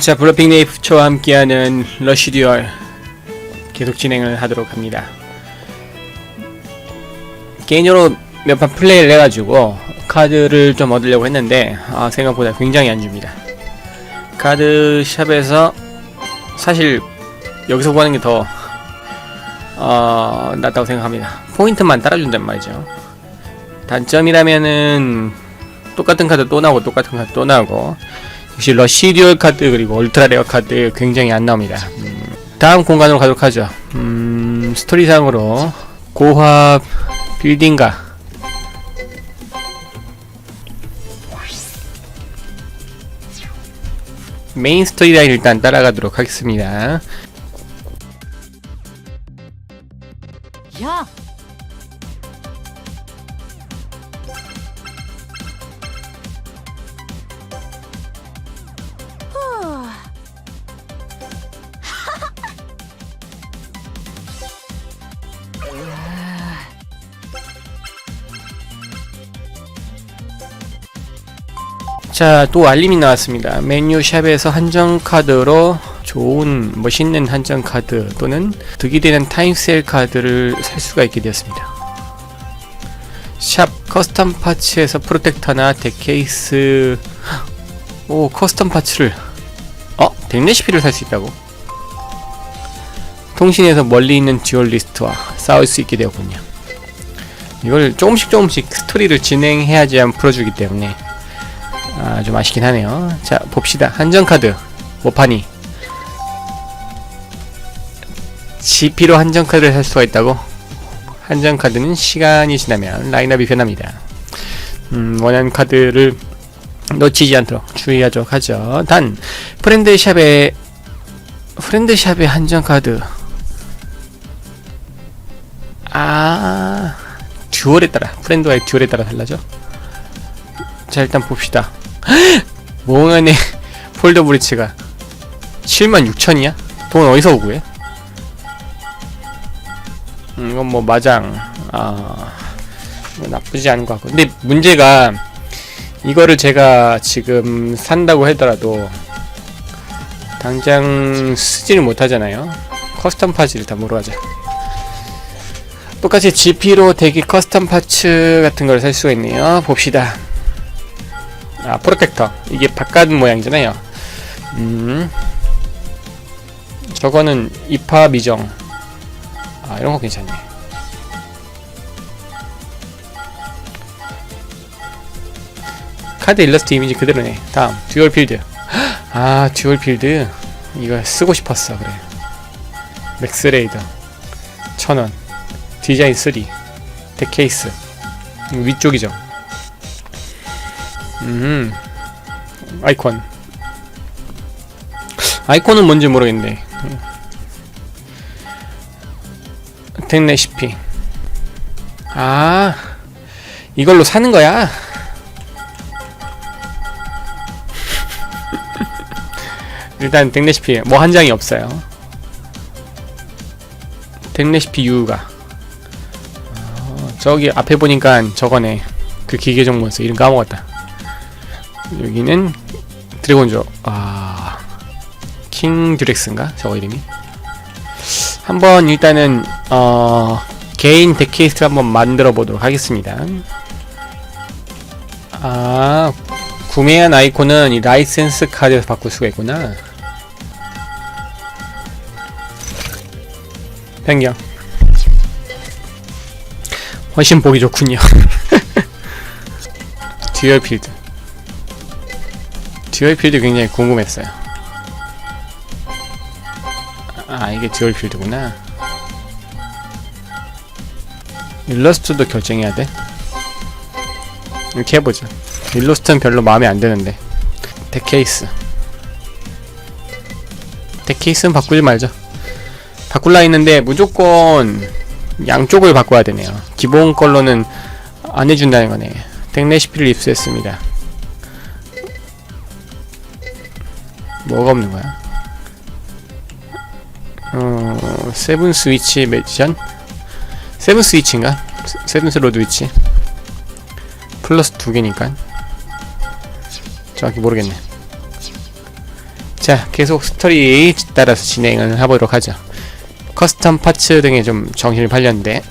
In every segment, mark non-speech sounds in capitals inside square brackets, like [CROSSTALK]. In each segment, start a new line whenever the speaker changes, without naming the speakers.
자, 블러핑 네이프초와 함께하는 러쉬 듀얼 계속 진행을 하도록 합니다. 개인적으로 몇 판 플레이를 해가지고 카드를 좀 얻으려고 했는데 아, 생각보다 굉장히 안 줍니다. 카드 샵에서 사실 여기서 구하는 게더 어, 낫다고 생각합니다. 포인트만 따라준단 말이죠. 단점이라면은 똑같은 카드 또 나오고 똑같은 카드 또 나오고 역시 러시 듀얼 카드 그리고 울트라 레어 카드 굉장히 안 나옵니다. 음, 다음 공간으로 가도록 하죠. 음, 스토리상으로 고화 빌딩가 메인 스토리라인 일단 따라가도록 하겠습니다.
야!
자, 또 알림이 나왔습니다. 메뉴 샵에서 한정 카드로 좋은 멋있는 한정 카드 또는 득이 되는 타임세일 카드를 살 수가 있게 되었습니다. 샵 커스텀 파츠에서 프로텍터나 덱케이스 오 커스텀 파츠를 어? 덱레시피를 살 수 있다고? 통신에서 멀리 있는 듀얼리스트와 싸울 수 있게 되었군요. 이걸 조금씩 조금씩 스토리를 진행해야지만 풀어주기 때문에 아, 좀 아쉽긴 하네요. 자, 봅시다. 한정카드. 모파니. GP로 한정카드를 살 수가 있다고? 한정카드는 시간이 지나면 라인업이 변합니다. 음, 원하는 카드를 놓치지 않도록 주의하도록 하죠. 단, 프렌드샵에, 프렌드샵의 한정카드. 아, 듀얼에 따라, 프렌드와의 듀얼에 따라 달라져? 자, 일단 봅시다. [GASPS] 몽환의 [LAUGHS] 폴더 브리츠가 76,000이야? 돈 어디서 구해? 음, 이건 뭐 마장. 아뭐 나쁘지 않은 것 같고. 근데 문제가 이거를 제가 지금 산다고 하더라도 당장 쓰지를 못하잖아요. 커스텀 파츠를 다 물어가자. 똑같이 GP로 대기 커스텀 파츠 같은 걸 살 수가 있네요. 봅시다 아 프로텍터. 이게 바깥 모양이잖아요. 음. 저거는 입하 미정. 아 이런 거 괜찮네. 카드 일러스트 이미지 그대로네. 다음 듀얼 필드. 아 듀얼 필드. 이거 쓰고 싶었어 그래. 맥스레이더. 천원. 디자인 3 덱케이스. 위쪽이죠 음. 아이콘. 아이콘은 뭔지 모르겠네. 덱 레시피. 아 이걸로 사는 거야? [LAUGHS] 일단 덱 레시피 뭐 한 장이 없어요. 덱 레시피 유가. 어, 저기 앞에 보니까 저거네. 그 기계 정보에서 이름 까먹었다 여기는 드래곤조 아... 킹 듀렉스인가? 저거 이름이? 한번 일단은 어... 개인 덱케이스트 한번 만들어 보도록 하겠습니다. 아... 구매한 아이콘은 이 라이센스 카드에서 바꿀 수가 있구나. 변경 훨씬 보기 좋군요. [LAUGHS] 듀얼 필드 듀얼 필드 굉장히 궁금했어요. 아 이게 듀얼 필드구나. 일러스트도 결정해야 돼. 이렇게 해보자. 일러스트는 별로 마음에 안 드는데. 덱케이스. 덱케이스는 바꾸지 말자. 바꿀라 했는데 무조건 양쪽을 바꿔야 되네요. 기본 걸로는 안 해준다는 거네. 덱 레시피를 입수했습니다. 뭐가 없는 거야? 어, 세븐 스위치 매지션? 세븐 스위치인가? 세- 세븐 스 로드 위치? 플러스 두 개니까. 정확히 모르겠네. 자, 계속 스토리 따라서 진행을 해보도록 하죠. 커스텀 파츠 등에 좀 정신을 팔렸는데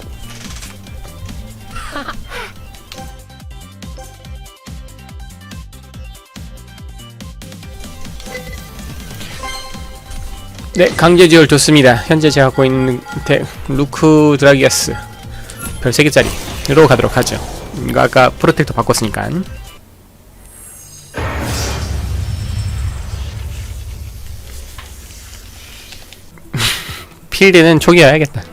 네, 강제 지열 좋습니다. 현재 제가 갖고 있는 데, 루크 드라기아스 별 3개짜리로 가도록 하죠. 이거 아까 프로텍터 바꿨으니까. [LAUGHS] 필드는 초기화해야겠다.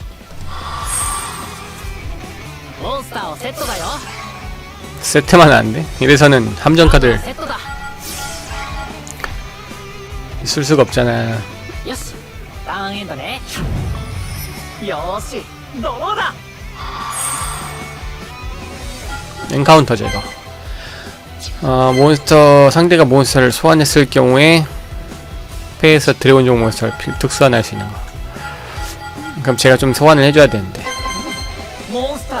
몬스터
세트다요.
세트만 안 돼. 이래서는 함정 카드 쓸 수가 없잖아.
요시. 땅엔더네. 요시. 너라.
엔카운터 제거. 어, 몬스터 상대가 몬스터를 소환했을 경우에 패에서 드래곤종 몬스터를 특수환할 수 있는 거. 그럼 제가 좀 소환을 해줘야 되는데.
モンスター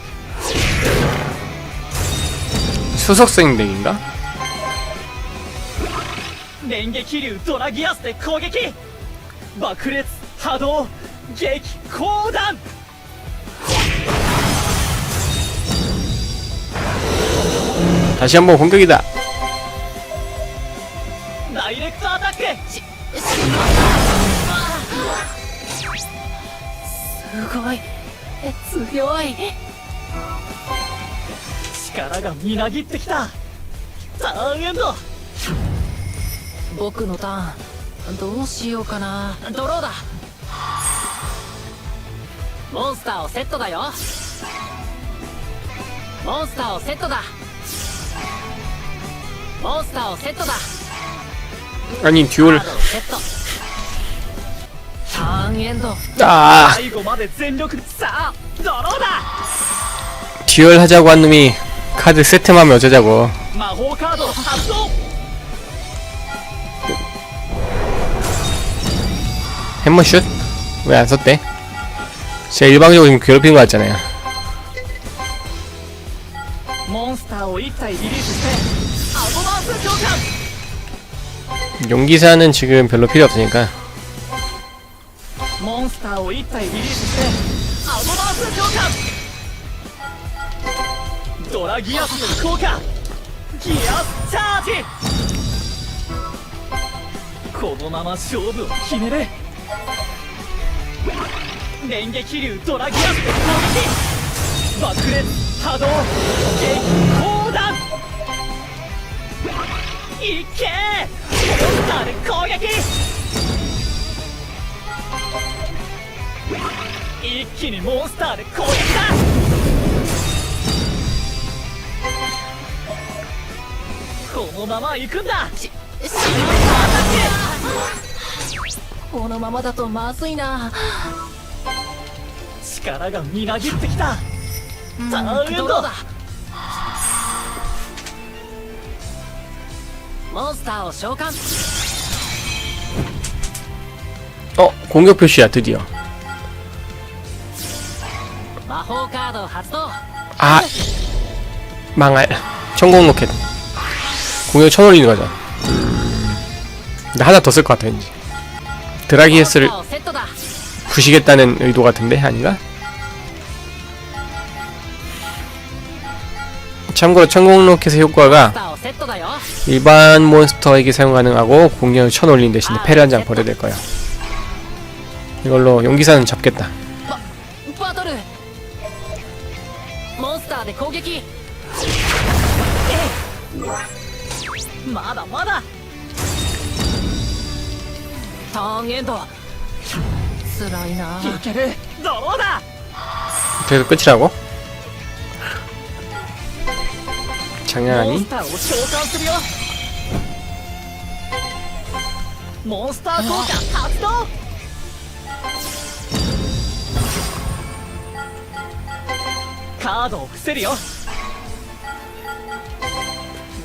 수석생 덱인가?
랭게키류 도라기아스의 공격! 마크렛 하도 객고단!
다시 한번 공격이다.
다이렉트 아타크! 스고이, 強い力がみなぎってきたターンエンド僕のターンどうしようかなドローだモンスターをセットだよモンスターをセットだモンスターをセットだ
아니 듀얼
カードをセットターンエンド
아
最後まで全力さあドローだ
듀얼 하자고 한 놈이 카드 세트만 어쩌자고 햄머슛? 왜 안 썼대? 제가 일방적으로 지금 괴롭힌 것 같잖아요 용기사는 지금 별로 필요 없으니까
몬스터 ドラギアスの効果。ギアスチャージ。このまま勝負を決める電撃流ドラギアスで攻撃爆裂波動激砲弾。いけモンスターで攻撃。一気にモンスターで攻撃だ。このまま行くんだ
しこのままだとまずいな
力がみなぎってきた
うん
さあエンド
ドローだモンスターを召喚
어 공격 표시야 드디어
魔法カード発動
아 망할 천공 로켓 공격 쳐버리는 거죠. 근데 하나 더 쓸 것 같아 왠지. 드라기에스를 부시겠다는 의도 같은데 아닌가? 참고로 천공 로켓의 효과가 일반 몬스터에게 사용 가능하고 공격을 쳐올린 대신에 패를 한 장 버려야 될 거야. 이걸로 용기사는 잡겠다.
まだまだ
ターンエンド辛いない
けるドローだ
그래서 끝이라고?
モ
장난하니?
ンスターを召喚するよモンスター効果発動カードを伏せるよ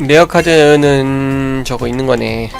레어 카드는 저거 있는 거네